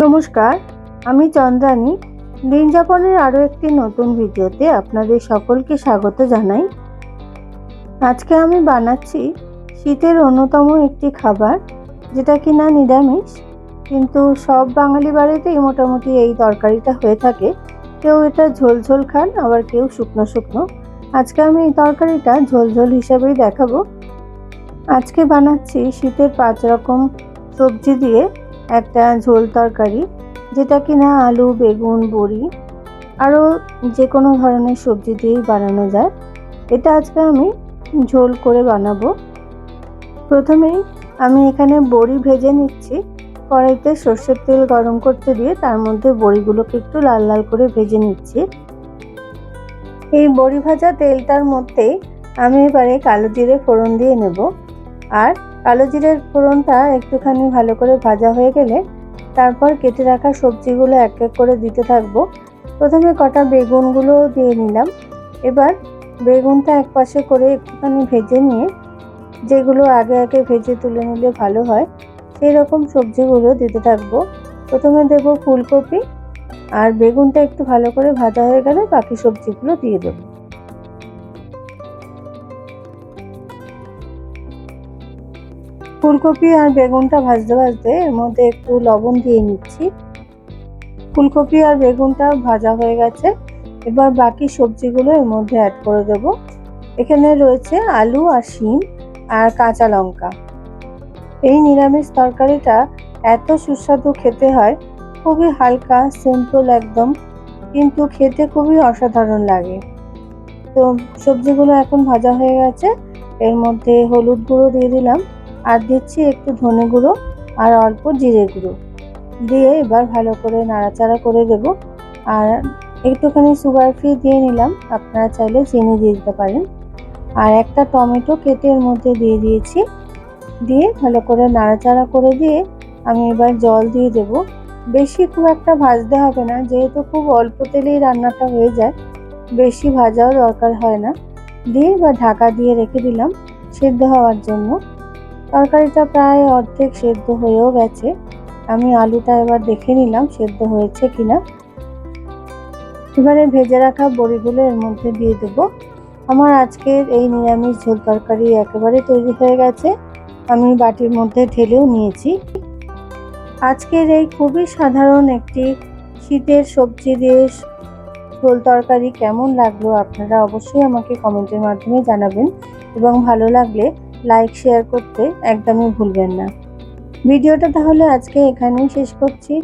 নমস্কার, আমি চন্দ্রানী। দিন যাপনের আরও একটি নতুন ভিডিওতে আপনাদের সকলকে স্বাগত জানাই। আজকে আমি বানাচ্ছি শীতের অন্যতম একটি খাবার, যেটা কি না নিরামিষ, কিন্তু সব বাঙালি বাড়িতেই মোটামুটি এই তরকারিটা হয়ে থাকে। কেউ এটা ঝোল ঝোল খান, আবার কেউ শুকনো শুকনো। আজকে আমি এই তরকারিটা ঝোল ঝোল হিসেবেই দেখাবো। আজকে বানাচ্ছি শীতের পাঁচ রকম সবজি দিয়ে একটা ঝোল তরকারি, যেটা কিনা আলু, বেগুন, বড়ি আরও যে কোনো ধরনের সবজি দিয়েই বানানো যায়। এটা আজকে আমি ঝোল করে বানাবো। প্রথমেই আমি এখানে বড়ি ভেজে নিচ্ছি। কড়াইতে সর্ষের তেল গরম করতে দিয়ে তার মধ্যে বড়িগুলোকে একটু লাল লাল করে ভেজে নিচ্ছি। এই বড়ি ভাজা তেলটার মধ্যেই আমি এবারে কালো জিরে ফোড়ন দিয়ে নেব। আর কালো জিরের ফোড়নটা একটুখানি ভালো করে ভাজা হয়ে গেলে তারপর কেটে রাখা সবজিগুলো এক এক করে দিতে থাকব। প্রথমে কটা বেগুনগুলো দিয়ে নিলাম। এবার বেগুনটা এক পাশে করে একটুখানি ভেজে নিয়ে যেগুলো আগে আগে ভেজে তুলে নিলে ভালো হয় সেই রকম সবজিগুলো দিতে থাকব। প্রথমে দেব ফুলকপি আর বেগুনটা একটু ভালো করে ভাজা হয়ে গেলে বাকি সবজিগুলো দিয়ে দেবো। ফুলকপি আর বেগুনটা ভাজতে ভাজতে এর মধ্যে একটু লবণ দিয়ে নিচ্ছি। ফুলকপি আর বেগুনটা ভাজা হয়ে গেছে। এবার বাকি সবজিগুলো এর মধ্যে অ্যাড করে দেব। এখানে রয়েছে আলু আর শিম আর কাঁচা লঙ্কা। এই নিরামিষ তরকারিটা এত সুস্বাদু খেতে হয়, খুবই হালকা সিম্পল একদম, কিন্তু খেতে খুবই অসাধারণ লাগে। তো সবজিগুলো এখন ভাজা হয়ে গেছে। এর মধ্যে হলুদ গুঁড়ো দিয়ে দিলাম। আর দিচ্ছি একটু ধনে গুঁড়ো আর অল্প জিরে গুঁড়ো। দিয়ে এবার ভালো করে নাড়াচাড়া করে দেব। আর একটুখানি সুগার ফ্রি দিয়ে নিলাম। আপনারা চাইলে চিনি দিয়ে দিতে পারেন। আর একটা টমেটো কেটে এর মধ্যে দিয়ে দিয়েছি। দিয়ে ভালো করে নাড়াচাড়া করে দিয়ে আমি এবার জল দিয়ে দেব। বেশি খুব একটা ভাজতে হবে না, যেহেতু খুব অল্প তেলেই রান্নাটা হয়ে যায়। বেশি ভাজাও দরকার হয় না। দিয়ে এবার ঢাকা দিয়ে রেখে দিলাম সেদ্ধ হওয়ার জন্য। তরকারিটা প্রায় অর্ধেক সেদ্ধ হয়েও গেছে। আমি আলুটা এবার দেখে নিলাম সেদ্ধ হয়েছে কিনা। এবারে ভেজে রাখা বড়িগুলো এর মধ্যে দিয়ে দেব। আমার আজকের এই নিরামিষ ঝোল তরকারি একেবারে তৈরি হয়ে গেছে। আমি বাটির মধ্যে ঢেলেও নিয়েছি। আজকের এই খুবই সাধারণ একটি শীতের সবজি দিয়ে ঝোল তরকারি কেমন লাগল আপনারা অবশ্যই আমাকে কমেন্টের মাধ্যমে জানাবেন। এবং ভালো লাগলে লাইক শেয়ার করতে একদমই ভুলবেন না। ভিডিওটা তাহলে আজকে এখানেই শেষ করছি।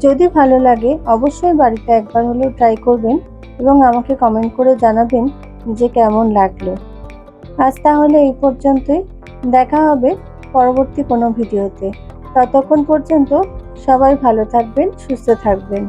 যদি ভালো লাগে, অবশ্যই বাড়িতে একবার হলেও ট্রাই করবেন এবং আমাকে কমেন্ট করে জানাবেন যে কেমন লাগল। আজ তাহলে এই পর্যন্তই। দেখা হবে পরবর্তী কোনো ভিডিওতে। ততক্ষণ পর্যন্ত সবাই ভালো থাকবেন, সুস্থ থাকবেন।